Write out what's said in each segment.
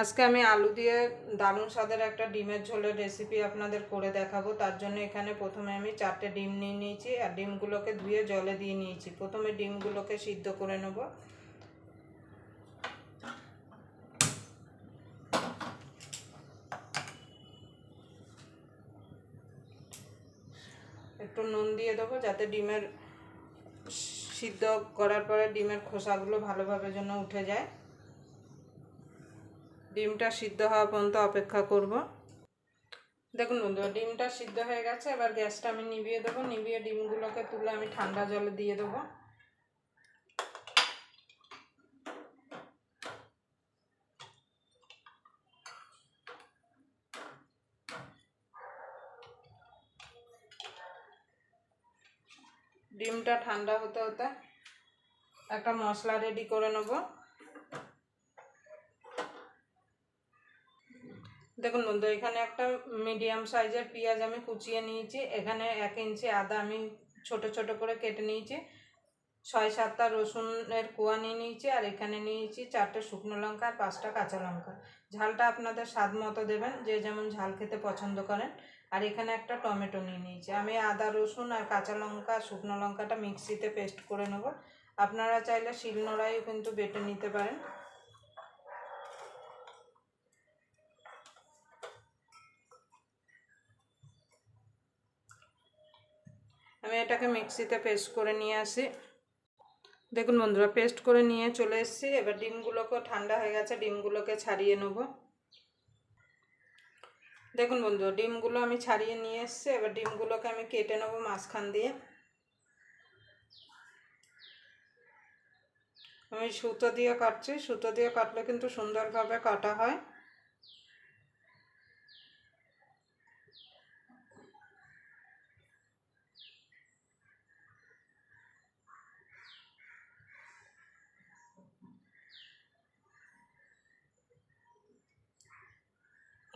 আজকে আমি আলু দিয়ে দারুণ স্বাদের একটা ডিমের ঝোলের রেসিপি আপনাদের করে দেখাবো। তার জন্য এখানে প্রথমে আমি চারটে ডিম নিয়ে নিয়েছি, আর ডিমগুলোকে ধুয়ে জলে দিয়ে নিয়েছি। প্রথমে ডিমগুলোকে সিদ্ধ করে নেব। একটু নুন দিয়ে দেবো যাতে ডিমের সিদ্ধ করার পরে ডিমের খোসাগুলো ভালোভাবে যেন উঠে যায়। ডিমটা সিদ্ধ হওয়া পর্যন্ত অপেক্ষা করব। দেখুন বন্ধুরা, ডিমটা সিদ্ধ হয়ে গেছে। এবার গ্যাসটা আমি নিভিয়ে দেবো। নিভিয়ে ডিমগুলোকে তুলে আমি ঠান্ডা জলে দিয়ে দেবো। ডিমটা ঠান্ডা হতে হতে একটা মশলা রেডি করে নেব। দেখুন বন্ধু, এখানে একটা মিডিয়াম সাইজের পেঁয়াজ আমি কুচিয়ে নিয়েছি। এখানে এক ইঞ্চি আদা আমি ছোট ছোট করে কেটে নিয়েছি। ছয় সাতটা রসুনের কোয়া নিয়ে নিয়েছি আর এখানে নিয়েছি চারটে শুকনো লঙ্কা আর পাঁচটা কাঁচা লঙ্কা। ঝালটা আপনাদের স্বাদ মতো দেবেন, যে যেমন ঝাল খেতে পছন্দ করেন। আর এখানে একটা টমেটো নিয়ে নিয়েছি। আমি আদা, রসুন আর কাঁচা লঙ্কা, শুকনো লঙ্কাটা মিক্সিতে পেস্ট করে নেব। আপনারা চাইলে শিলনোড়াইও কিন্তু বেটে নিতে পারেন। আমি এটাকে মিক্সিতে পেস্ট করে নিয়ে আসি। দেখুন বন্ধুরা, পেস্ট করে নিয়ে চলে এসেছি। এবার ডিমগুলোকে ঠান্ডা হয়ে গেছে, ডিমগুলোকে ছাড়িয়ে নেব। দেখুন বন্ধু ডিমগুলো আমি ছাড়িয়ে নিয়ে এসেছি। এবার ডিমগুলোকে আমি কেটে নেব মাঝখান দিয়ে। আমি সুতো দিয়ে কাটছি। সুতো দিয়ে কাটলে কিন্তু সুন্দরভাবে কাটা হয়।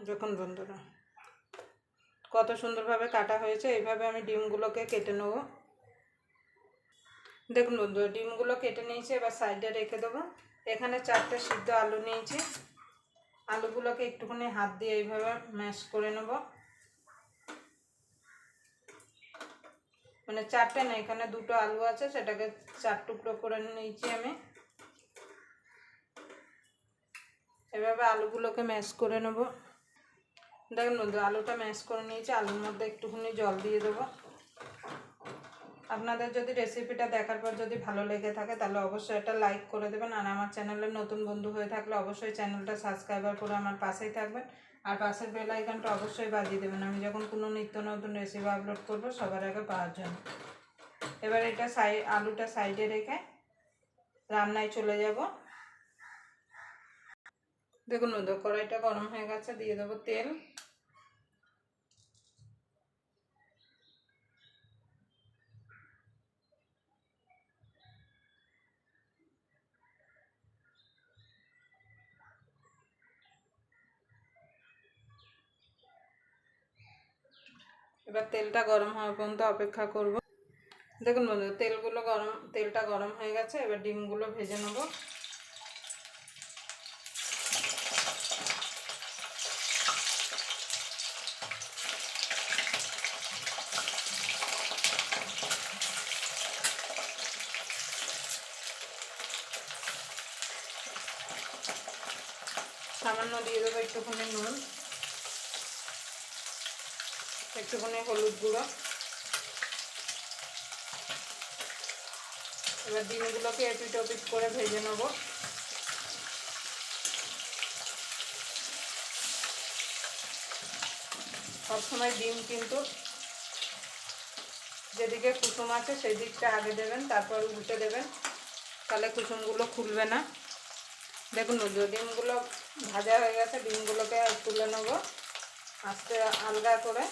দেখুন বন্ধুরা। কত সুন্দরভাবে কাটা হয়েছে, এইভাবে আমি ডিমগুলোকে কেটে নেব। দেখুন বন্ধুরা, ডিমগুলো কেটে নিয়েছি, এবার সাইডে রেখে দেবো। এখানে চারটে সিদ্ধ আলু নিয়েছি। আলুগুলোকে একটুখানি হাত দিয়ে এইভাবে ম্যাশ করে নেব। মানে চারটে না, এখানে দুটো আলু আছে, সেটাকে চার টুকরো করে নিয়েছি আমি। এভাবে আলুগুলোকে ম্যাশ করে নেব। দেখুন বন্ধু আলুটা ম্যাশ করে নিয়েছি। আলুর মধ্যে একটুখানি জল দিয়ে দেবো। আপনাদের যদি রেসিপিটা দেখার পর যদি ভালো লেগে থাকে, তাহলে অবশ্যই এটা লাইক করে দেবেন। আর আমার চ্যানেলের নতুন বন্ধু হয়ে থাকলে অবশ্যই চ্যানেলটা সাবস্ক্রাইবার করে আমার পাশেই থাকবেন। আর পাশের বেল আইকনটা অবশ্যই বাজিয়ে দেবেন। আমি যখন কোনো নিত্য নতুন রেসিপি আপলোড করব, সবার আগে পাওয়ার জন্য। এবার এটা সাই আলুটা সাইডে রেখে রান্নায় চলে যাব। দেখুন বন্ধু কড়াইটা গরম হয়ে গেছে, দিয়ে দেবো তেল। এবার তেলটা গরম হওয়া পর্যন্ত অপেক্ষা করব। দেখুন বন্ধু তেলগুলো গরম, তেলটা গরম হয়ে গেছে, এবার ডিমগুলো ভেজে নেব। সামান্য দিয়ে দেবো একটুখানি নুন, একটুখানি হলুদ গুঁড়ো। এবার ডিমগুলোকে এপিট ওপিট করে ভেজে নেব। সবসময় ডিম কিন্তু যেদিকে কুসুম আছে সেই দিকটা আগে দেবেন, তারপর উল্টে দেবেন। তাহলে কুসুমগুলো খুলবে না। দেখুন বন্ধু ডিমগুলো ভাজা হয়ে গেছে, ডিমগুলোকে তুলে নেব। আস্তে আলগা করে।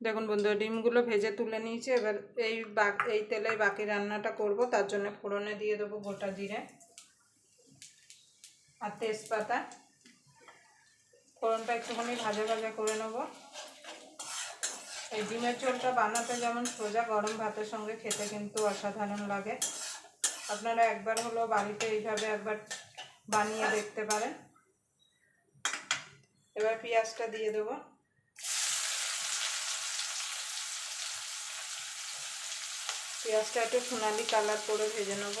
দেখুন বন্ধু ডিমগুলো ভেজে তুলে নিয়েছি। এবার এই এই তেলে বাকি রান্নাটা করব। তার জন্য ফোড়নে দিয়ে দেবো গোটা জিরে আর তেজপাতা। ফোড়নটা একটুখানি ভাজা ভাজা করে নেব। এই ডিমের ঝোলটা বানাতে যেমন সোজা গরম ভাতের সঙ্গে খেতে কিন্তু অসাধারণ লাগে। আপনারা একবার হলো বাড়িতে এইভাবে একবার বানিয়ে দেখতে পারেন। এবার পেঁয়াজটা দিয়ে দেবো। পেঁয়াজটা একটু সোনালি কালার করে ভেজে নেব।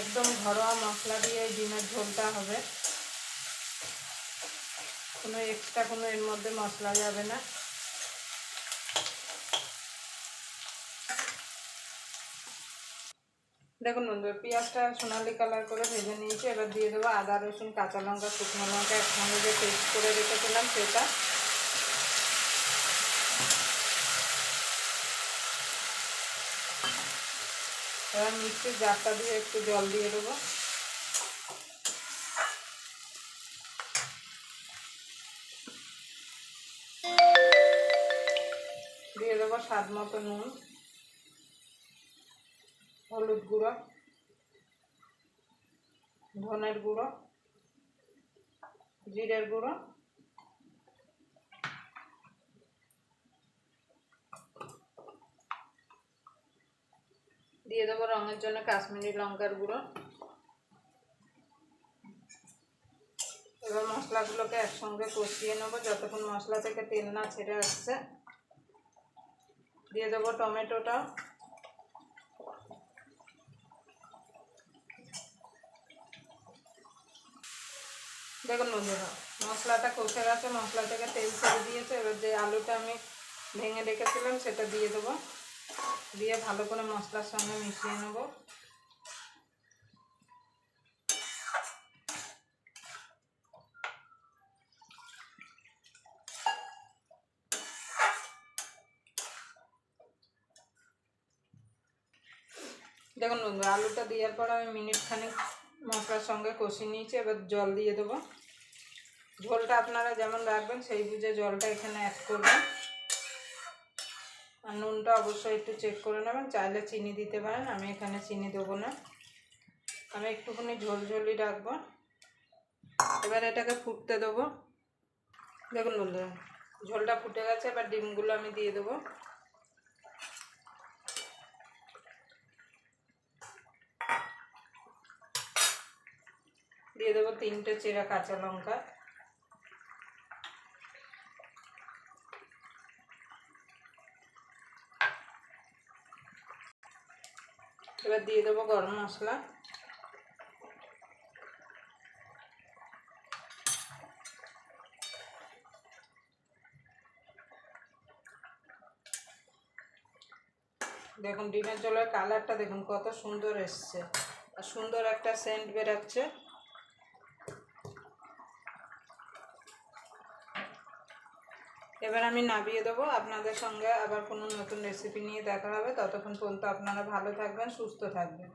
একদম ঘরোয়া মশলা দিয়ে ডিমের ঝোলটা হবে। কোনো এক্সট্রা কোনো এর মধ্যে মশলা যাবে না। দেখুন বন্ধু পেঁয়াজটা সোনালি কালার করে ভেজে নিয়েছি। এবার দিয়ে দেবো আদা, রসুন, কাঁচা লঙ্কা, শুকনো লঙ্কা একসঙ্গে যে পেস্ট করে রেখেছিলাম সেটা। এবার মিক্সির জারটা দিয়ে একটু জল দিয়ে দেবো। দিয়ে দেবো স্বাদ মতো নুন, হলুদ গুঁড়ো, ধনের গুঁড়ো, জিরের গুঁড়ো দিয়ে দেবো রঙের জন্য কাশ্মীরি লঙ্কার গুঁড়ো। এবার মশলাগুলোকে একসঙ্গে কষিয়ে নেব। যতক্ষণ মশলা থেকে তেল না ছেড়ে আসছে, দিয়ে দেবো টমেটোটা। দেখুন বন্ধুরা, মশলাটা কষে গেছে, মশলা থেকে তেল ছেড়ে দিয়েছে। এবার যে আলুটা আমি ভেঙে রেখেছিলাম, সেটা দিয়ে দেবো। দিয়ে ভালো করে মশলার সঙ্গে মিশিয়ে নেব। দেখুন বন্ধু, আলুটা দেওয়ার পর আমি মিনিট খানিক মশলার সঙ্গে কষিয়ে নিয়েছি, এবার জল দিয়ে দেবো। ঝোলটা আপনারা যেমন রাখবেন, সেই বুঝে জলটা এখানে অ্যাড করবেন। নুনটা অবশ্যই একটু চেক করে নেবেন। চাইলে চিনি দিতে পারেন, আমি এখানে চিনি দেবো না। আমি একটুখানি ঝোল ঝোলই রাখব। এবার এটাকে ফুটতে দেবো। দেখুন বন্ধুরা, ঝোলটা ফুটে গেছে, এবার ডিমগুলো আমি দিয়ে দেবো। দিয়ে দেবো তিনটে চেরা কাঁচা লঙ্কা। এবার দিয়ে দেবো গরম মশলা। দেখুন ডিমের জলের কালারটা দেখুন কত সুন্দর এসছে। আর সুন্দর একটা সেন্ট বেরাচ্ছে এবার আমি নামিয়ে দেবো। আপনাদের সঙ্গে আবার কোনো নতুন রেসিপি নিয়ে দেখা হবে। ততক্ষণ পর্যন্ত আপনারা ভালো থাকবেন, সুস্থ থাকবেন।